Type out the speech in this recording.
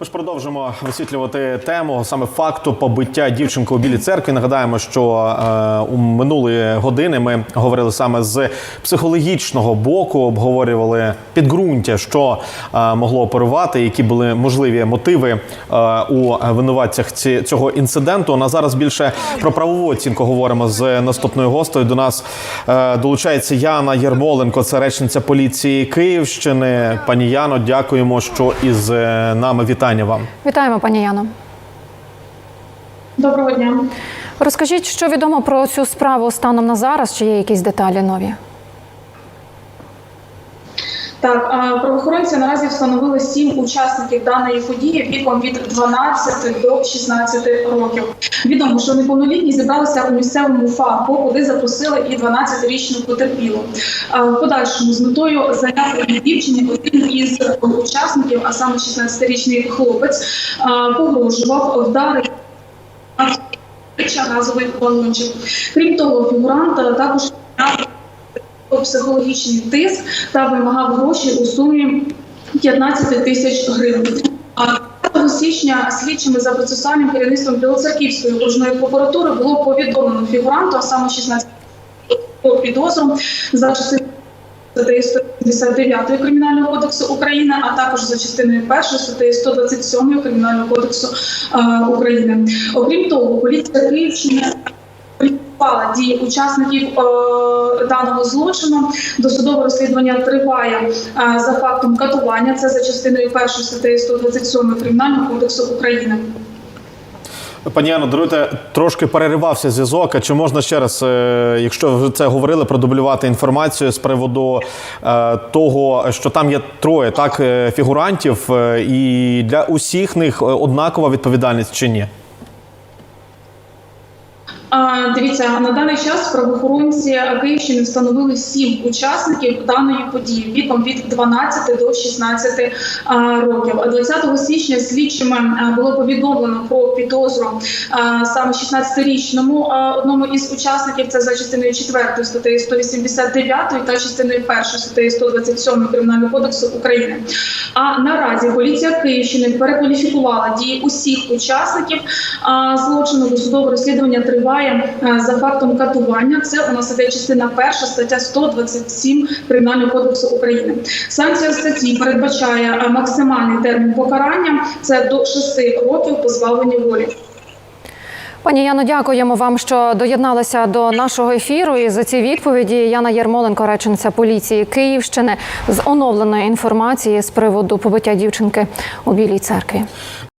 Ми ж продовжимо висвітлювати тему саме факту побиття дівчинки у білій церкві. Нагадаємо, що е, у минулої години ми говорили саме з психологічного боку, обговорювали підґрунтя, що е, могло оперувати, які були можливі мотиви е, у винуватцях ці, цього інциденту. На зараз більше про правову оцінку говоримо з наступною гостею. До нас е, долучається Яна Єрмоленко, це речниця поліції Київщини. Пані Яно, дякуємо, що із е, нами вітання вам. Вітаємо, пані Яно. Доброго дня. Розкажіть, що відомо про цю справу станом на зараз? Чи є якісь деталі нові? Так, правоохоронці наразі встановили сім учасників даної події віком від 12 до 16 років. Відомо, що неповнолітні зібралися у місцевому ФАПу, куди запросили і 12-річну потерпілу. В подальшому з метою заняття дівчині один із учасників, а саме 16-річний хлопець, погрожував вдари газовий балончик. Крім того, фігурант також психологічний тиск та вимагав гроші у сумі 15 тисяч гривень. А 5 січня слідчими за процесуальним керівництвом Білоцерківської окружної прокуратури було повідомлено фігуранту, а саме 16 по підозру за частиною статтею 159 Кримінального кодексу України, а також за частиною 1 статтею 127 Кримінального кодексу е, України. Окрім того, поліція Київщини Фіксувала дії учасників е, даного злочину. Досудове розслідування триває е, за фактом катування. Це за частиною 1 статті 127 Кримінального кодексу України. Пані Яно, даруйте, трошки переривався зв'язок. А Чи можна ще раз, е, якщо ви це говорили, продублювати інформацію з приводу е, того, що там є троє так е, фігурантів, і для усіх них однакова відповідальність чи ні? Дивіться, на даний час правоохоронці Київщини встановили сім учасників даної події віком від 12 до 16 а, років. 20 січня слідчими було повідомлено про підозру саме 16-річному а, одному із учасників. Це за частиною 4 статті 189 та частиною 1 статті 127 Кримінального кодексу України. А наразі поліція Київщини перекваліфікувала дії усіх учасників злочину. Досудове розслідування триває а, за фактом катування. Це у нас іде частина перша стаття 127 Кримінального кодексу України. Санкція статті передбачає максимальний термін покарання. Це до 6 років позбавлення волі. Пані Яно, дякуємо вам, що доєдналися до нашого ефіру. І за ці відповіді Яна Єрмоленко, речниця поліції Київщини, з оновленої інформації з приводу побиття дівчинки у Білій церкві.